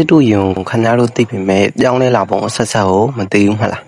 စစ်တူယုံခင်ဗျားတို့သိပြီမဲ့ပြောင်းလဲလာပုံအဆက်ဆက်ကိုမသိဘူးမလား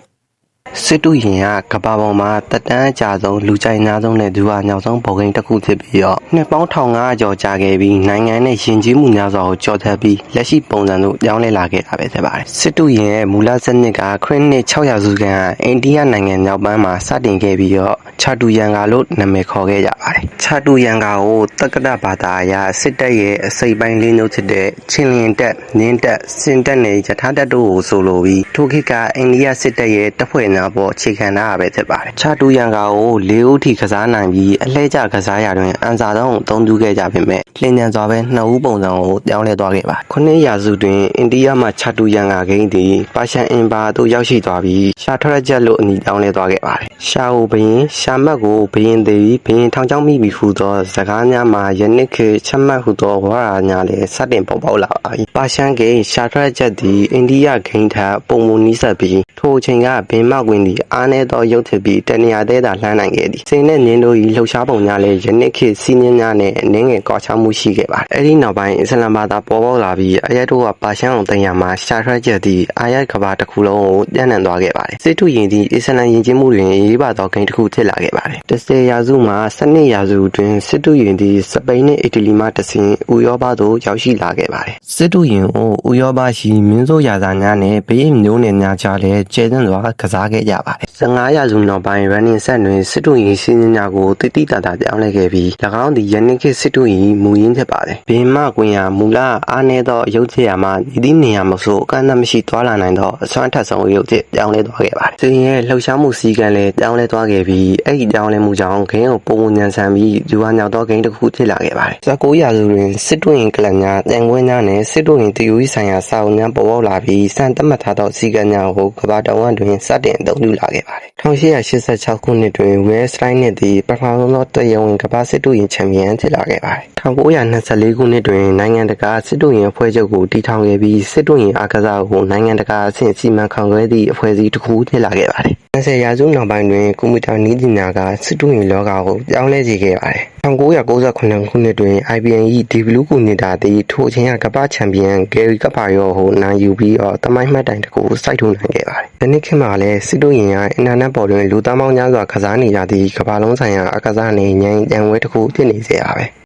စစ်တူရင်ကကဘာပေါ်မှာတက်တန်းအကြဆုံးလူကြိုက်များဆုံးနဲ့ဒူဟာညောင်ဆုံးပုံကိန်းတစ်ခုဖြစ်ပြီးတော့နှစ်ပေါင်း1500ကျော်ကြာခဲ့ပြီးနိုင်ငံနဲ့ယဉ်ကျေးမှုများစွာကိုကြော်ထပ်ပြီးလက်ရှိပုံစံတို့ပြောင်းလဲလာခဲ့တာပဲဖြစ်ပါတယ်စစ်တူရင်ရဲ့မူလစနစ်ကခရစ်နှစ်600စုခန့်ကအိန္ဒိယနိုင်ငံမြောက်ပိုင်းမှာစတင်ခဲ့ပြီးတော့ချာတူယန်ဂါလို့နာမည်ခေါ်ခဲ့ကြပါတယ်ချာတူယန်ဂါကိုတက္ကသဘာသာအရစစ်တပ်ရဲ့အစိပ်ပိုင်းလေးမျိုးဖြစ်တဲ့ချင်းလျင်တပ်နင်းတပ်စင်တပ်နဲ့ယထာတပ်တို့ကိုဆိုလိုပြီးထိုခေတ်ကအိန္ဒိယစစ်တပ်ရဲ့တပ်ဖွဲ့များပေါ်အခြေခံတာပဲဖြစ်ပါတယ်ချာတူယန်ဂါကိုလေးဦးထိကစားနိုင်ပြီးအလှည့်ကျကစားရာတွင်အန်စာသုံးကိုအသုံးပြုခဲ့ကြပေမဲ့လင်းညံစွာပဲနှစ်ဦးပုံစံကိုပြောင်းလဲသွားခဲ့ပါခုနှစ်ရာစုတွင်အိန္ဒိယမှချာတူယန်ဂါဂိမ်းသည်ပါရှန်အင်ပါသို့ရောက်ရှိသွားပြီးရှာထရက်ချက်လို့အမည်ပြောင်းလဲသွားခဲ့ပါတယ် ရှာအိုဘရင်ရှာမတ်ကိုဘရင်သည်ဘရင်ထောင်ချောင်းမိပြီဟူသောစကားများမှာယနေ့ခေတ်ချက်မှတ်ဟူသောဝါရာများလည်းစတင်ပေါ်ပေါက်လာပါပြီပါရှန်ဂိမ်းရှာထရက်ချက်သည်အိန္ဒိယဂိမ်းထက်ပုံမူနီးစပ်ပြီးထိုအချိန်ကဘင်မကွင်းသည်အားနည်းသောရုပ်ထစ်ပြီးတနေရာသေးသာလှမ်းနိုင်ခဲ့သည်စိန်နဲ့နင်းတို့၏လှုပ်ရှားပုံများလည်းယနေ့ခေတ်စီးနင်းများနဲ့အနှင်းငယ်ကွာခြားမှုရှိခဲ့ပါတယ်အဲဒီနောက်ပိုင်းအစ္စလာမ်ဘာသာပေါ်ပေါက်လာပြီးအရက်တို့ကပါရှန်အောင်တင်ရမှာရှာထရက်ချက်သည်အာယတ်ကဘာတစ်ခုလုံးကိုပြန့်နှံ့သွားခဲ့ပါတယ်စစ်ထုရင်သည်အစ္စလာမ်ယဉ်ကျေးမှုတွင်အရေးပါသောဂိမ်းတစ်ခုဖြစ်လာခဲ့ပါတယ်10ရာစုမှ12ရာစုတွင်စစ်ထုရင်သည်စပိန်နှင့်အီတလီမှတဆင့်ဥရောပသို့ရောက်ရှိလာခဲ့ပါတယ်စစ်ထုရင်ကိုဥရောပရှိမင်းဆိုးရာဇာများနဲ့ဘေးမျိုးနယ်များကြားလည်းကျဲသွင်းစွာကစားခဲ့ကြပါတယ် 15ရာစုနောက်ပိုင်း running set တွင်စစ်ထုရင်စီးစဉ်များကိုတိတိတတ်တာပြောင်းလဲခဲ့ပြီး၎င်းသည်ယနေ့ခေတ်စစ်ထုရင်မူရင်းဖြစ်ပါတယ်ဘင်မကွင်ရာမူလအားနည်းသောရုပ်ချက်ရာမှဤသည့်နေရာမဆိုအကန့်အသတ်မရှိသွားလာနိုင်သောအစွမ်းထက်ဆုံးရုပ်ချက်ပြောင်းလဲသွားခဲ့ပါတယ်။စဉ်ရဲ့လှုပ်ရှားမှုစည်းကမ်းလည်းပြောင်းလဲသွားခဲ့ပြီးအဲ့ဒီပြောင်းလဲမှုကြောင့်ဂိမ်းကိုပုံမှန်ညံဆန်ပြီးဒီဝါညောက်သောဂိမ်းတစ်ခုဖြစ်လာခဲ့ပါတယ်။19ရာစုတွင်စစ်တွင်းကလပ်များတန်ခွဲများနဲ့စစ်တွင်းတယူဆိုင်ရာစာအုပ်များပေါ်ပေါက်လာပြီးစံသတ်မှတ်ထားသောစည်းကမ်းများကိုကမ္ဘာတောင်ဝန်တွင်စတင်အသုံးပြုလာခဲ့ပါတယ်။1886ခုနှစ်တွင် West Line နှင့်သည်ပထမဆုံးသောတရားဝင်ကမ္ဘာစစ်တွင်းချန်ပီယံဖြစ်လာခဲ့ပါတယ်။1924ခုနှစ်တွင်နိုင်ငံတကာစစ်တွင်းအဖွဲ့ချုပ်ကိုတည်ထောင်ခဲ့ပြီးစစ်တွင်းအားကစားကိုနိုင်ငံတကာအဆင့်စီမံခန့်ခွဲသည့်အဖွဲ့အစည်းတစ်ခုဖြစ်လာခဲ့ပါတယ်။20ရာစုနောက်ပိုင်းတွင်ကွန်ပျူတာနည်းပညာကစစ်တွင်းလောကကိုပြောင်းလဲစေခဲ့ပါတယ်။1998ခုနှစ်တွင် IBM ၏ Develop ကူနီတာသည်ထိုအချိန်ကကမ္ဘာချန်ပီယံဂယ်ရီကပ်ပါရောကိုနိုင်ယူပြီးတော့တမိုင်းမှတ်တိုင်တစ်ခုစိုက်ထုတ်နိုင်ခဲ့ပါတယ်။ ဒီနှစ်ခေတ်မှာလည်းစစ်တွင်းရင်ကအင်တာနက်ပေါ်တွင်လူသားပေါင်းများစွာကစားနေကြသည့်ကမ္ဘာလုံးဆိုင်ရာအကစားနေငြိမ်းချမ်းဝဲတစ်ခုဖြစ်နေစေရပါပဲ။